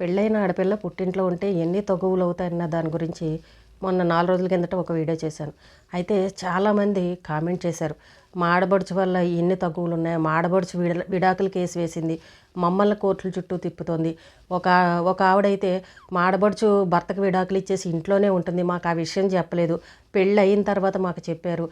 పెళ్ళైన ఆడపిల్ల పుట్టింట్లో ఉంటే ఎన్ని తగువులు అవుతాయన్న దాని గురించి మొన్న నాలుగు రోజుల కిందట ఒక వీడియో చేశాను. అయితే చాలామంది కామెంట్ చేశారు. మా ఆడబడుచు వల్ల ఎన్ని తగువులు ఉన్నాయి మా ఆడబడుచు విడ విడాకుల కేసు వేసింది. మమ్మల్ని కోర్టుల చుట్టూ తిప్పుతోంది. ఒక ఒక ఆవిడైతే మా ఆడబడుచు భర్తకు విడాకులు ఇచ్చేసి ఇంట్లోనే ఉంటుంది. మాకు ఆ విషయం చెప్పలేదు. పెళ్ళి అయిన తర్వాత మాకు చెప్పారు.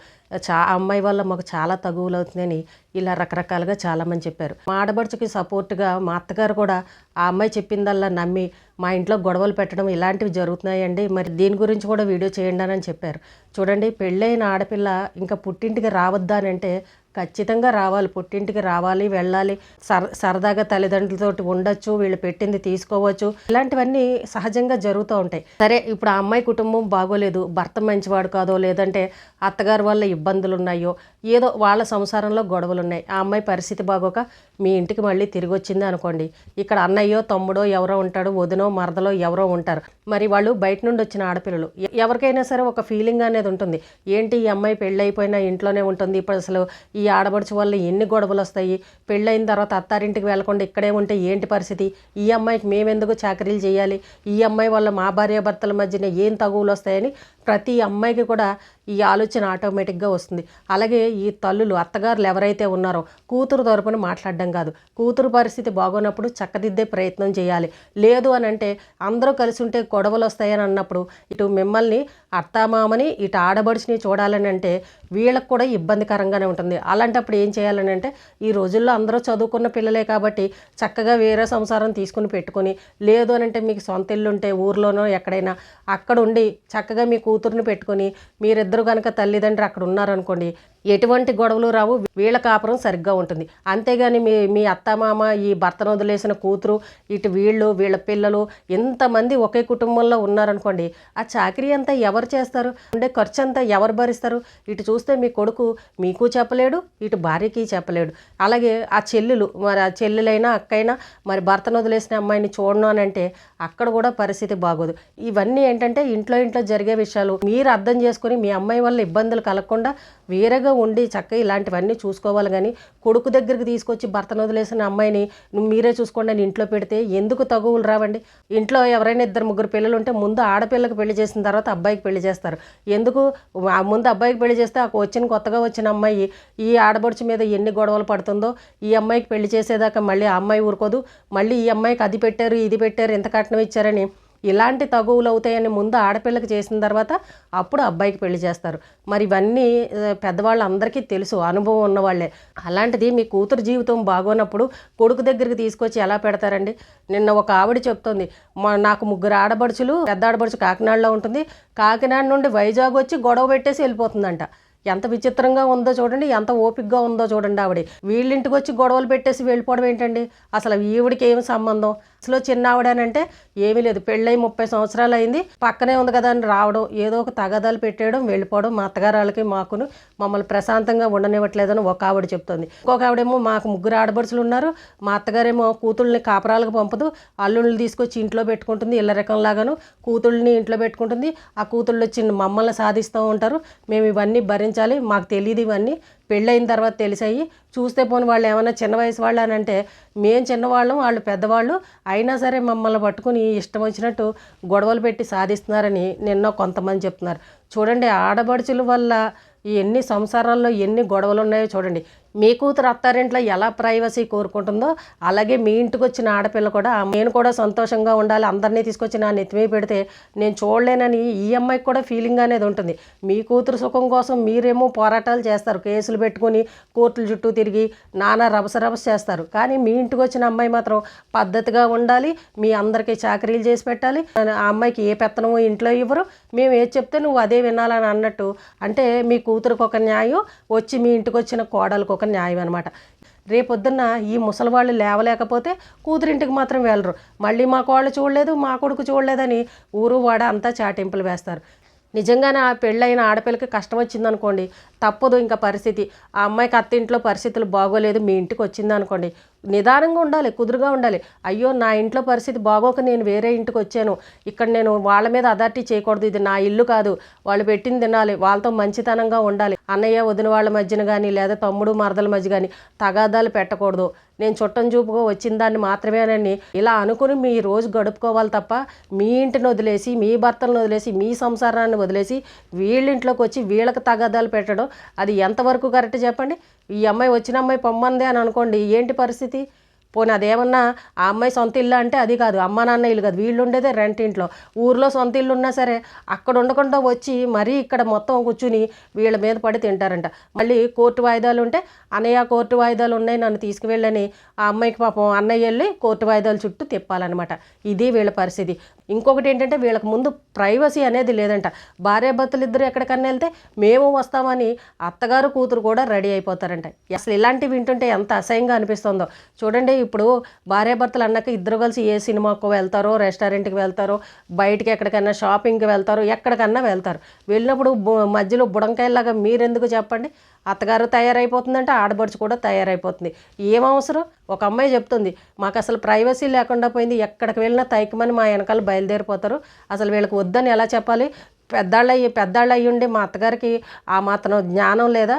చా అమ్మాయి వల్ల మాకు చాలా తగువులు అవుతుందని ఇలా రకరకాలుగా చాలామంది చెప్పారు. మా ఆడబడుచుకి సపోర్ట్గా మా అత్తగారు కూడా ఆ అమ్మాయి చెప్పిందల్లా నమ్మి మా ఇంట్లో గొడవలు పెట్టడం ఇలాంటివి జరుగుతున్నాయండి. మరి దీని గురించి కూడా వీడియో చేయండి అని చెప్పారు. చూడండి పెళ్ళైన ఆడపిల్ల ఇంకా పుట్టింటికి రావద్దా అని అంటే ఖచ్చితంగా రావాలి పుట్టింటికి రావాలి వెళ్ళాలి సర సరదాగా తల్లిదండ్రులతోటి ఉండొచ్చు వీళ్ళు పెట్టింది తీసుకోవచ్చు. ఇలాంటివన్నీ సహజంగా జరుగుతూ ఉంటాయి. సరే ఇప్పుడు ఆ అమ్మాయి కుటుంబం బాగోలేదు భర్త మంచివాడు కాదో లేదంటే అత్తగారి వల్ల ఇబ్బందులు ఉన్నాయో ఏదో వాళ్ళ సంసారంలో గొడవలు ఉన్నాయి ఆ అమ్మాయి పరిస్థితి బాగోక మీ ఇంటికి మళ్ళీ తిరిగి వచ్చింది అనుకోండి. ఇక్కడ అన్నయ్యో తమ్ముడో ఎవరో ఉంటాడు వదినో మరదలో ఎవరో ఉంటారు. మరి వాళ్ళు బయట నుండి వచ్చిన ఆడపిల్లలు ఎవరికైనా సరే ఒక ఫీలింగ్ అనేది ఉంటుంది. ఏంటి ఈ అమ్మాయి పెళ్ళైపోయినా ఇంట్లోనే ఉంటుంది ఇప్పుడు అసలు ఈ ఈ ఆడబడుచు వల్ల ఎన్ని గొడవలు వస్తాయి పెళ్ళైన తర్వాత అత్తారింటికి వెళ్ళకుండా ఇక్కడే ఉంటే ఏంటి పరిస్థితి? ఈ అమ్మాయికి మేమెందుకు చాకరీలు చేయాలి? ఈ అమ్మాయి వల్ల మా భార్యాభర్తల మధ్యన ఏం తగువులు వస్తాయని ప్రతి అమ్మాయికి కూడా ఈ ఆలోచన ఆటోమేటిక్గా వస్తుంది. అలాగే ఈ తల్లులు అత్తగారులు ఎవరైతే ఉన్నారో కూతురు తరపున మాట్లాడడం కాదు. కూతురు పరిస్థితి బాగోనప్పుడు చక్కదిద్దే ప్రయత్నం చేయాలి. లేదు అని అంటే అందరూ కలిసి ఉంటే గొడవలు వస్తాయని అన్నప్పుడు ఇటు మిమ్మల్ని అత్తామామని ఇటు ఆడబడిచిని చూడాలని అంటే వీళ్ళకు కూడా ఇబ్బందికరంగానే ఉంటుంది. అలాంటప్పుడు ఏం చేయాలని అంటే ఈ రోజుల్లో అందరూ చదువుకున్న పిల్లలే కాబట్టి చక్కగా వేరే సంసారం తీసుకుని పెట్టుకొని లేదు అని అంటే మీకు సొంత ఇల్లు ఉంటే ఊర్లోనో ఎక్కడైనా అక్కడ ఉండి చక్కగా మీ కూతుర్ని పెట్టుకొని మీరిద్దరు కనుక తల్లిదండ్రులు అక్కడ ఉన్నారనుకోండి ఎటువంటి గొడవలు రావు వీళ్ళ కాపురం సరిగ్గా ఉంటుంది. అంతేగాని మీ మీ అత్తమామ ఈ భర్తను వదిలేసిన కూతురు ఇటు వీళ్ళు వీళ్ళ పిల్లలు ఇంతమంది ఒకే కుటుంబంలో ఉన్నారనుకోండి ఆ చాకరీ అంతా ఎవరు చేస్తారు? అంటే ఖర్చు అంతా ఎవరు భరిస్తారు? ఇటు చూస్తే మీ కొడుకు మీకు చెప్పలేడు ఇటు భార్యకి చెప్పలేడు. అలాగే ఆ చెల్లెలు మరి ఆ చెల్లెలైనా అక్కైనా మరి భర్తను వదిలేసిన అమ్మాయిని చూడను అని అంటే అక్కడ కూడా పరిస్థితి బాగోదు. ఇవన్నీ ఏంటంటే ఇంట్లో ఇంట్లో జరిగే విషయాలు. మీరు అర్థం చేసుకొని మీ అమ్మాయి వల్ల ఇబ్బందులు కలగకుండా వేరేగా ఉండి చక్కగా ఇలాంటివన్నీ చూసుకోవాలి కానీ కొడుకు దగ్గరికి తీసుకొచ్చి భర్తను వదిలేసిన అమ్మాయిని "నువ్వు మీరే చూసుకోండి అని ఇంట్లో పెడితే ఎందుకు తగువులు రావండి? ఇంట్లో ఎవరైనా ఇద్దరు ముగ్గురు పిల్లలు ఉంటే ముందు ఆడపిల్లకి పెళ్ళి చేసిన తర్వాత అబ్బాయికి పెళ్ళి చేస్తారు. ఎందుకు? ఆ ముందు అబ్బాయికి పెళ్ళి చేస్తే ఆ వచ్చిన కొత్తగా వచ్చిన అమ్మాయి ఈ ఆడబడుచు మీద ఎన్ని గొడవలు పడుతుందో ఈ అమ్మాయికి పెళ్ళి చేసేదాకా మళ్ళీ ఆ అమ్మాయి ఊరుకోదు మళ్ళీ ఈ అమ్మాయికి అది పెట్టారు ఇది పెట్టారు ఇంత కట్నం ఇచ్చారని ఇలాంటి తగువులు అవుతాయని ముందు ఆడపిల్లకి చేసిన తర్వాత అప్పుడు అబ్బాయికి పెళ్ళి చేస్తారు. మరి ఇవన్నీ పెద్దవాళ్ళందరికీ తెలుసు అనుభవం ఉన్నవాళ్ళే అలాంటిది మీ కూతురు జీవితం బాగోనప్పుడు కొడుకు దగ్గరికి తీసుకొచ్చి ఎలా పెడతారండి? నిన్న ఒక ఆవిడ చెప్తోంది మా నాకు ముగ్గురు ఆడబడుచులు పెద్ద ఆడబడుచు కాకినాడలో ఉంటుంది. కాకినాడ నుండి వైజాగ్ వచ్చి గొడవ పెట్టేసి వెళ్ళిపోతుందంట. ఎంత విచిత్రంగా ఉందో చూడండి ఎంత ఓపిక్గా ఉందో చూడండి ఆవిడ. వీళ్ళింటికి వచ్చి గొడవలు పెట్టేసి వెళ్ళిపోవడం ఏంటండి? అసలు ఈవిడికి ఏం సంబంధం? అసలు చిన్న ఆవిడనంటే ఏమీ లేదు. పెళ్ళై ముప్పై సంవత్సరాలు అయింది పక్కనే ఉంది కదా అని రావడం ఏదో ఒక తగాదాలు పెట్టేయడం వెళ్ళిపోవడం మా అత్తగారు వాళ్ళకి మాకును మమ్మల్ని ప్రశాంతంగా ఉండనివ్వట్లేదని ఒక ఆవిడ చెప్తుంది. ఇంకొక ఆవిడేమో మాకు ముగ్గురు ఆడబడుచులు ఉన్నారు. మా అత్తగారేమో కూతుళ్ళని కాపరాలకు పంపదు. అల్లుళ్ళు తీసుకొచ్చి ఇంట్లో పెట్టుకుంటుంది. ఇళ్ళ రకంలాగాను కూతుళ్ళని ఇంట్లో పెట్టుకుంటుంది. ఆ కూతుళ్ళు వచ్చి మమ్మల్ని సాధిస్తూ ఉంటారు. మేము ఇవన్నీ భరించాలి. మాకు తెలియదు ఇవన్నీ. పెళ్ళైన తర్వాత తెలిసాయి. చూస్తే పోని వాళ్ళు ఏమైనా చిన్న వయసు వాళ్ళు అని అంటే మేము చిన్నవాళ్ళం వాళ్ళు పెద్దవాళ్ళు. అయినా సరే మమ్మల్ని పట్టుకుని ఇష్టం వచ్చినట్టు గొడవలు పెట్టి సాధిస్తున్నారని నిన్న కొంతమంది చెప్తున్నారు. చూడండి ఆడబడుచుల వల్ల ఎన్ని సంసారాల్లో ఎన్ని గొడవలు ఉన్నాయో చూడండి. మీ కూతురు అత్తారింట్లో ఎలా ప్రైవసీ కోరుకుంటుందో అలాగే మీ ఇంటికి వచ్చిన ఆడపిల్ల కూడా నేను కూడా సంతోషంగా ఉండాలి అందరినీ తీసుకొచ్చి నా నెత్తిమీ పెడితే నేను చూడలేనని ఈ అమ్మాయికి కూడా ఫీలింగ్ అనేది ఉంటుంది. మీ కూతురు సుఖం కోసం మీరేమో పోరాటాలు చేస్తారు కేసులు పెట్టుకుని కోర్టుల చుట్టూ తిరిగి నానా రభస రభస చేస్తారు. కానీ మీ ఇంటికి వచ్చిన అమ్మాయి మాత్రం పద్ధతిగా ఉండాలి మీ అందరికీ చాకరీలు చేసి పెట్టాలి ఆ అమ్మాయికి ఏ పెత్తనమో ఇంట్లో ఇవ్వరు. మేము ఏది చెప్తే నువ్వు అదే వినాలని అన్నట్టు అంటే మీ కూతురికి ఒక న్యాయం వచ్చి మీ ఇంటికి వచ్చిన కోడలకు ఒక న్యాయం అనమాట రేపొద్దున్న ఈ ముసలివాళ్ళు లేవలేకపోతే కూతురింటికి మాత్రం వెళ్ళరు. మళ్ళీ మా కోళ్ళు చూడలేదు మా కొడుకు చూడలేదని ఊరు వాడ అంతా చాటింపులు వేస్తారు. నిజంగానే ఆ పెళ్ళైన ఆడపిల్లకి కష్టం వచ్చిందనుకోండి తప్పదు ఇంకా పరిస్థితి. ఆ అమ్మాయికి అత్తింట్లో పరిస్థితులు బాగోలేదు మీ ఇంటికి వచ్చింది అనుకోండి నిదానంగా ఉండాలి కుదురుగా ఉండాలి. అయ్యో నా ఇంట్లో పరిస్థితి బాగోక నేను వేరే ఇంటికి వచ్చాను. ఇక్కడ నేను వాళ్ళ మీద అథారిటీ చేయకూడదు ఇది నా ఇల్లు కాదు. వాళ్ళు పెట్టింది తినాలి వాళ్ళతో మంచితనంగా ఉండాలి. అన్నయ్య వదిన వాళ్ళ మధ్యన కానీ లేదా తమ్ముడు మరదల మధ్య కానీ తగాదాలు పెట్టకూడదు. నేను చుట్టం చూపుగా వచ్చిన దాన్ని మాత్రమేనని ఇలా అనుకుని మీ రోజు గడుపుకోవాలి తప్ప మీ ఇంటిని వదిలేసి మీ భర్తలను వదిలేసి మీ సంసారాన్ని వదిలేసి వీళ్ళింట్లోకి వచ్చి వీళ్ళకి తగాదాలు పెట్టడం అది ఎంతవరకు కరెక్ట్ చెప్పండి? ఈ అమ్మాయి వచ్చిన అమ్మాయి పొమ్మంది అని అనుకోండి ఏంటి పరిస్థితి? పోనీ అదేమన్నా ఆ అమ్మాయి సొంత ఇల్లు అంటే అది కాదు అమ్మ నాన్న ఇల్లు కాదు వీళ్ళు ఉండేదే రెంట్ ఇంట్లో. ఊర్లో సొంత ఇల్లు ఉన్నా సరే అక్కడ ఉండకుండా వచ్చి మరీ ఇక్కడ మొత్తం కూర్చుని వీళ్ళ మీద పడి తింటారంట. మళ్ళీ కోర్టు వాయిదాలు ఉంటే అన్నయ్య కోర్టు వాయిదాలు ఉన్నాయి నన్ను తీసుకువెళ్ళని. ఆ అమ్మాయికి పాపం అన్నయ్య వెళ్ళి కోర్టు వాయిదాలు చుట్టూ తిప్పాలన్నమాట. ఇది వీళ్ళ పరిస్థితి. ఇంకొకటి ఏంటంటే వీళ్ళకి ముందు ప్రైవసీ అనేది లేదంట. భార్యాభర్తలు ఇద్దరు ఎక్కడికన్నా వెళ్తే మేము వస్తామని అత్తగారు కూతురు కూడా రెడీ అయిపోతారంట. అసలు ఇలాంటివి వింటుంటే ఎంత అసహ్యంగా అనిపిస్తుందో. చూడండి ఇప్పుడు భార్యాభర్తలు అన్నాక ఇద్దరు కలిసి ఏ సినిమాకు వెళ్తారో రెస్టారెంట్కి వెళ్తారో బయటికి ఎక్కడికైనా షాపింగ్కి వెళ్తారో ఎక్కడికన్నా వెళ్తారు. వెళ్ళినప్పుడు మధ్యలో బుడంకాయలాగా మీరెందుకు చెప్పండి? అత్తగారు తయారైపోతుందంటే ఆడబడుచు కూడా తయారైపోతుంది. ఏం అవసరం? ఒక అమ్మాయి చెప్తుంది మాకు అసలు ప్రైవసీ లేకుండా పోయింది ఎక్కడికి వెళ్ళినా తైకమని మా వెనకాల బయలుదేరిపోతారు. అసలు వీళ్ళకి వద్దని ఎలా చెప్పాలి? పెద్దాళ్ళు అయ్యి పెద్దాళ్ళు అయ్యి ఉండి మా అత్తగారికి ఆ మాత్రం జ్ఞానం లేదా?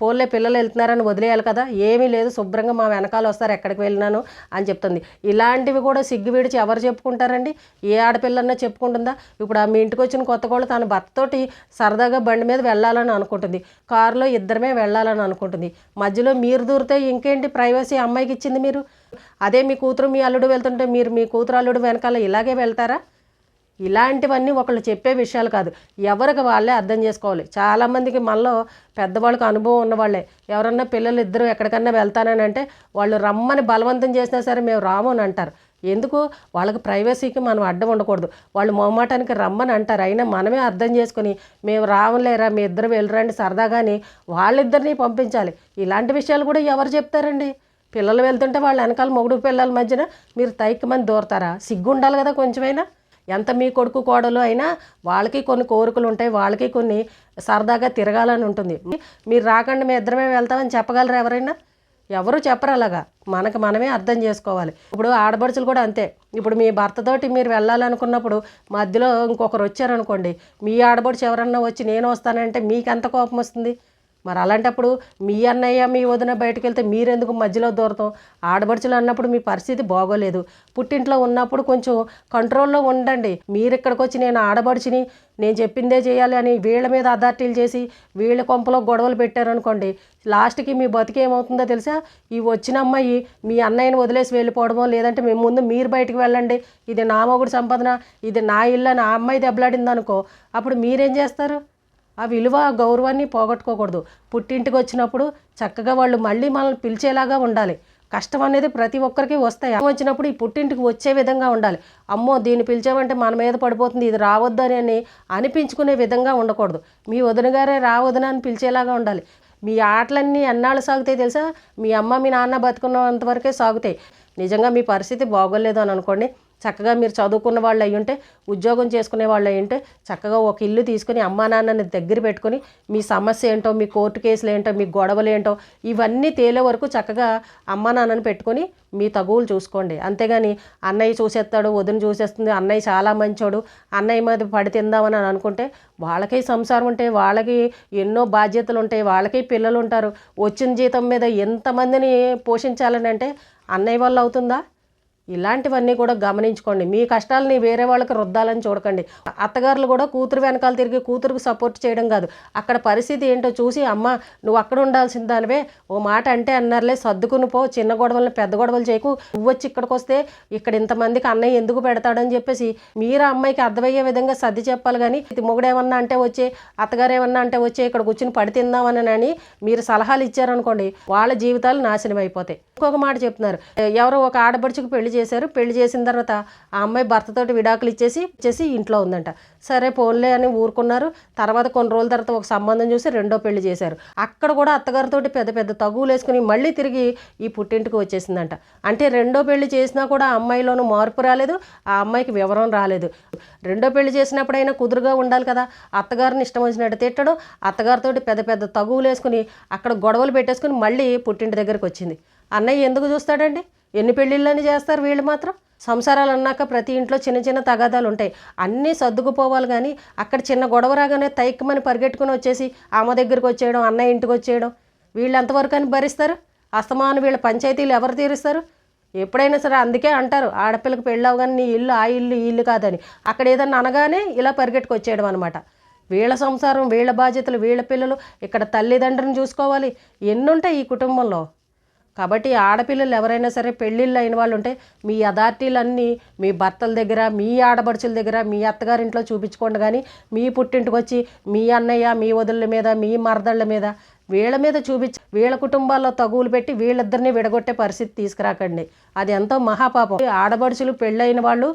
పోలే పిల్లలు వెళ్తున్నారని వదిలేయాలి కదా. ఏమీ లేదు శుభ్రంగా మా వెనకాల వస్తారు ఎక్కడికి వెళ్ళినాను అని చెప్తుంది. ఇలాంటివి కూడా సిగ్గు విడిచి ఎవరు చెప్పుకుంటారండి? ఏ ఆడపిల్లన్నా చెప్పుకుంటుందా? ఇప్పుడు ఆ మీ ఇంటికి వచ్చిన కొత్త కోళ్ళు తన భర్తతోటి సరదాగా బండి మీద వెళ్ళాలని అనుకుంటుంది. కారులో ఇద్దరమే వెళ్ళాలని అనుకుంటుంది. మధ్యలో మీరు దూరితే ఇంకేంటి ప్రైవసీ అమ్మాయికి ఇచ్చింది మీరు? అదే మీ కూతురు మీ అల్లుడు వెళ్తుంటే మీరు మీ కూతురు అల్లుడు వెనకాల ఇలాగే వెళ్తారా? ఇలాంటివన్నీ ఒకళ్ళు చెప్పే విషయాలు కాదు. ఎవరికి వాళ్ళే అర్థం చేసుకోవాలి. చాలామందికి మనలో పెద్దవాళ్ళకి అనుభవం ఉన్నవాళ్ళే. ఎవరన్నా పిల్లలు ఇద్దరు ఎక్కడికన్నా వెళ్తానని అంటే వాళ్ళు రమ్మని బలవంతం చేసినా సరే మేము రాము అని అంటారు. ఎందుకు? వాళ్ళకి ప్రైవసీకి మనం అడ్డం ఉండకూడదు. వాళ్ళు మొహమాటానికి రమ్మని అంటారు. అయినా మనమే అర్థం చేసుకుని మేము రావలేరా మీ ఇద్దరు వెళ్ళరండి సరదాగాని వాళ్ళిద్దరిని పంపించాలి. ఇలాంటి విషయాలు కూడా ఎవరు చెప్తారండి? పిల్లలు వెళ్తుంటే వాళ్ళ వెనకాల మొగుడు పిల్లల మధ్యన మీరు తైక్కమని దూరతారా? సిగ్గు ఉండాలి కదా కొంచెమైనా. ఎంత మీ కొడుకు కోడలు అయినా వాళ్ళకి కొన్ని కోరికలు ఉంటాయి వాళ్ళకి కొన్ని సరదాగా తిరగాలని ఉంటుంది. మీరు రాకండి మేము ఇద్దరమే వెళ్తామని చెప్పగలరా ఎవరైనా? ఎవరు చెప్పరు అలాగా. మనకు మనమే అర్థం చేసుకోవాలి. ఇప్పుడు ఆడపడుచులు కూడా అంతే. ఇప్పుడు మీ భర్తతోటి మీరు వెళ్ళాలనుకున్నప్పుడు మధ్యలో ఇంకొకరు వచ్చారనుకోండి మీ ఆడపడుచు ఎవరన్నా వచ్చి నేను వస్తానంటే మీకు ఎంత కోపం వస్తుంది? మరి అలాంటప్పుడు మీ అన్నయ్య మీ వదిన బయటకు వెళ్తే మీరెందుకు మధ్యలో దూరతాం? ఆడబడుచులు అన్నప్పుడు మీ పరిస్థితి బాగోలేదు. పుట్టింట్లో ఉన్నప్పుడు కొంచెం కంట్రోల్లో ఉండండి. మీరు ఇక్కడికి వచ్చి నేను ఆడబడుచుని నేను చెప్పిందే చేయాలి అని వీళ్ళ మీద అథారిటీలు చేసి వీళ్ళ కొంపలో గొడవలు పెట్టారనుకోండి లాస్ట్కి మీ బతికి ఏమవుతుందో తెలుసా? ఈ వచ్చిన అమ్మాయి మీ అన్నయ్యని వదిలేసి వెళ్ళిపోవడమో లేదంటే మేము ముందు మీరు బయటికి వెళ్ళండి. ఇది నా మొగుడు సంపాదన ఇది నా ఇల్లు అని ఆ అమ్మాయి దెబ్బలాడింది అనుకో అప్పుడు మీరేం చేస్తారు? ఆ విలువ ఆ గౌరవాన్ని పోగొట్టుకోకూడదు. పుట్టింటికి వచ్చినప్పుడు చక్కగా వాళ్ళు మళ్ళీ మనల్ని పిలిచేలాగా ఉండాలి. కష్టం అనేది ప్రతి ఒక్కరికి వస్తాయి. వచ్చినప్పుడు ఈ పుట్టింటికి వచ్చే విధంగా ఉండాలి. అమ్మో దీన్ని పిలిచామంటే మన మీద పడిపోతుంది ఇది రావద్దని అని అనిపించుకునే విధంగా ఉండకూడదు. మీ వదినగారే గారే అని పిలిచేలాగా ఉండాలి. మీ ఆటలన్నీ ఎన్నాళ్ళు సాగుతాయి తెలుసా? మీ అమ్మ మీ నాన్న బతుకున్నంతవరకే సాగుతాయి. నిజంగా మీ పరిస్థితి బాగోలేదు అని అనుకోండి. చక్కగా మీరు చదువుకున్న వాళ్ళు అయ్యి ఉంటే ఉద్యోగం చేసుకునే వాళ్ళు అయ్యి ఉంటే చక్కగా ఒక ఇల్లు తీసుకుని అమ్మా నాన్నని దగ్గర పెట్టుకొని మీ సమస్య ఏంటో మీ కోర్టు కేసులు ఏంటో మీ గొడవలు ఏంటో ఇవన్నీ తేలే వరకు చక్కగా అమ్మా నాన్నని పెట్టుకొని మీ తగువులు చూసుకోండి. అంతేగాని అన్నయ్య చూసేస్తాడు వదిన చూసేస్తుంది అన్నయ్య చాలా మంచోడు అన్నయ్య మీద పడి తిందామని అని అనుకుంటే వాళ్ళకి సంసారం ఉంటే వాళ్ళకి ఎన్నో బాధ్యతలు ఉంటాయి వాళ్ళకి పిల్లలు ఉంటారు. వచ్చిన జీతం మీద ఎంతమందిని పోషించాలని అంటే అన్నయ్య వల్ల అవుతుందా? ఇలాంటివన్నీ కూడా గమనించుకోండి. మీ కష్టాలని వేరే వాళ్ళకి రుద్దాలని చూడకండి. అత్తగారులు కూడా కూతురు వెనకాల తిరిగి కూతురుకు సపోర్ట్ చేయడం కాదు. అక్కడ పరిస్థితి ఏంటో చూసి అమ్మ నువ్వు అక్కడ ఉండాల్సిన దానివే. ఓ మాట అంటే అన్నారులే సర్దుకుని పో. చిన్న గొడవలను పెద్ద గొడవలు చేయకు. నువ్వు వచ్చి ఇక్కడికి వస్తే ఇక్కడ ఇంతమందికి అన్నయ్య ఎందుకు పెడతాడని చెప్పేసి మీరు అమ్మాయికి అర్థమయ్యే విధంగా సర్ది చెప్పాలి కానీ ఇది మొగుడేమన్నా అంటే వచ్చే అత్తగారు ఏమన్నా అంటే వచ్చే ఇక్కడ కూర్చుని పడి తిందామని అని మీరు సలహాలు ఇచ్చారనుకోండి వాళ్ళ జీవితాలు నాశనం అయిపోతాయి ఇంకొక మాట చెప్తున్నారు. ఎవరో ఒక ఆడపడుచుకు పెళ్ళి చేశారు. పెళ్ళి చేసిన తర్వాత ఆ అమ్మాయి భర్తతోటి విడాకులు ఇచ్చేసి ఇచ్చేసి ఇంట్లో ఉందంట. సరే పోన్లే అని ఊరుకున్నారు. తర్వాత కొన్ని రోజుల తర్వాత ఒక సంబంధం చూసి రెండో పెళ్ళి చేశారు. అక్కడ కూడా అత్తగారితోటి పెద్ద పెద్ద తగువులు వేసుకుని మళ్ళీ తిరిగి ఈ పుట్టింటికి వచ్చేసిందంట. అంటే రెండో పెళ్ళి చేసినా కూడా అమ్మాయిలోనూ మార్పు రాలేదు. ఆ అమ్మాయికి వివరం రాలేదు. రెండో పెళ్ళి చేసినప్పుడైనా కుదురుగా ఉండాలి కదా. అత్తగారిని ఇష్టం వచ్చినట్టు తిట్టడం అత్తగారితోటి పెద్ద పెద్ద తగువులు వేసుకుని అక్కడ గొడవలు పెట్టేసుకుని మళ్ళీ పుట్టింటి దగ్గరికి వచ్చింది. అన్నయ్య ఎందుకు చూస్తాడండి? ఎన్ని పెళ్ళిళ్ళని చేస్తారు వీళ్ళు మాత్రం? సంసారాలు అన్నాక ప్రతి ఇంట్లో చిన్న చిన్న తగాదాలు ఉంటాయి. అన్నీ సర్దుకుపోవాలి కానీ అక్కడ చిన్న గొడవ రాగానే తైక్కమని పరిగెట్టుకుని వచ్చేసి ఆమె దగ్గరికి వచ్చేయడం అన్నయ్య ఇంటికి వచ్చేయడం. వీళ్ళు ఎంతవరకు అని భరిస్తారు? అస్తమాను వీళ్ళ పంచాయతీలు ఎవరు తీరుస్తారు? ఎప్పుడైనా సరే అందుకే అంటారు ఆడపిల్లకి పెళ్ళవగానే నీ ఇల్లు ఆ ఇల్లు ఈ ఇల్లు కాదని. అక్కడ ఏదన్నా అనగానే ఇలా పరిగెట్టుకు వచ్చేయడం అనమాట వీళ్ళ సంసారం వీళ్ళ బాధ్యతలు వీళ్ళ పిల్లలు ఇక్కడ తల్లిదండ్రులను చూసుకోవాలి. ఎన్నుంటాయి ఈ కుటుంబంలో? కాబట్టి ఆడపిల్లలు ఎవరైనా సరే పెళ్ళిళ్ళు అయిన వాళ్ళు ఉంటే మీ అథారిటీలన్నీ మీ భర్తల దగ్గర మీ ఆడబడుచుల దగ్గర మీ అత్తగారింట్లో చూపించుకోండి. కానీ మీ పుట్టింటికి వచ్చి మీ అన్నయ్య మీ వదుల మీద మీ మరదళ్ళ మీద వీళ్ళ మీద చూపించి వీళ్ళ కుటుంబాల్లో తగువులు పెట్టి వీళ్ళిద్దరిని విడగొట్టే పరిస్థితి తీసుకురాకండి. అది ఎంతో మహాపాపం. ఆడబడుచులు పెళ్ళైన వాళ్ళు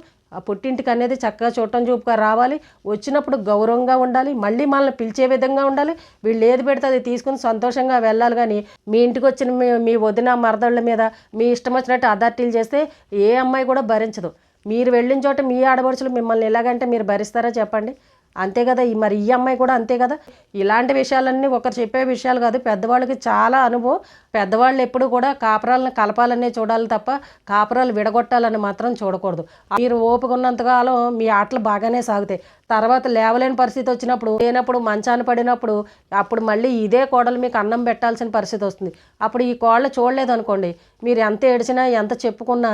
పుట్టింటికి అనేది చక్కగా చూడటం చూపుగా రావాలి. వచ్చినప్పుడు గౌరవంగా ఉండాలి. మళ్ళీ మనల్ని పిలిచే విధంగా ఉండాలి. వీళ్ళు ఏది పెడితే అది తీసుకుని సంతోషంగా వెళ్ళాలి. కానీ మీ ఇంటికి వచ్చిన మీ మీ వదిన మరదళ్ళ మీద మీ ఇష్టం వచ్చినట్టు అథారిటీలు చేస్తే ఏ అమ్మాయి కూడా భరించదు. మీరు వెళ్ళిన చోట మీ ఆడపడుచులు మిమ్మల్ని ఎలాగంటే మీరు భరిస్తారా చెప్పండి. అంతే కదా? ఈ మరి ఈ అమ్మాయి కూడా అంతే కదా? ఇలాంటి విషయాలన్నీ ఒకరు చెప్పే విషయాలు కాదు. పెద్దవాళ్ళకి చాలా అనుభవం. పెద్దవాళ్ళు ఎప్పుడు కూడా కాపురాలను కలపాలనే చూడాలి తప్ప కాపురాలు విడగొట్టాలని మాత్రం చూడకూడదు. మీరు ఓపిక ఉన్నంతకాలం మీ ఆటలు బాగానే సాగుతాయి. తర్వాత లేవలేని పరిస్థితి వచ్చినప్పుడు లేనప్పుడు మంచాన పడినప్పుడు అప్పుడు మళ్ళీ ఇదే కోడలు మీకు అన్నం పెట్టాల్సిన పరిస్థితి వస్తుంది. అప్పుడు ఈ కోళ్ళ చూడలేదు అనుకోండి మీరు ఎంత ఏడిచినా ఎంత చెప్పుకున్నా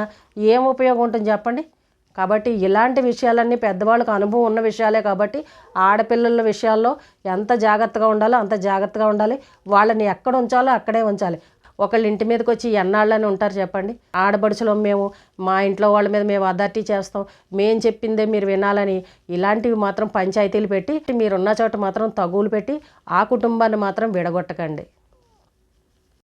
ఏం ఉపయోగం ఉంటుంది చెప్పండి? కాబట్టి ఇలాంటి విషయాలన్నీ పెద్దవాళ్ళకు అనుభవం ఉన్న విషయాలే కాబట్టి ఆడపిల్లల విషయాల్లో ఎంత జాగ్రత్తగా ఉండాలో అంత జాగ్రత్తగా ఉండాలి. వాళ్ళని ఎక్కడ ఉంచాలో అక్కడే ఉంచాలి. ఒకళ్ళ ఇంటి మీదకి వచ్చి ఎన్నాళ్ళని ఉంటారు చెప్పండి. ఆడబడుచులో మేము మా ఇంట్లో వాళ్ళ మీద మేము అథారిటీ చేస్తాం. మేము చెప్పిందే మీరు వినాలని ఇలాంటివి మాత్రం పంచాయతీలు పెట్టి మీరున్న చోట మాత్రం తగువులు పెట్టి ఆ కుటుంబాన్ని మాత్రం విడగొట్టకండి.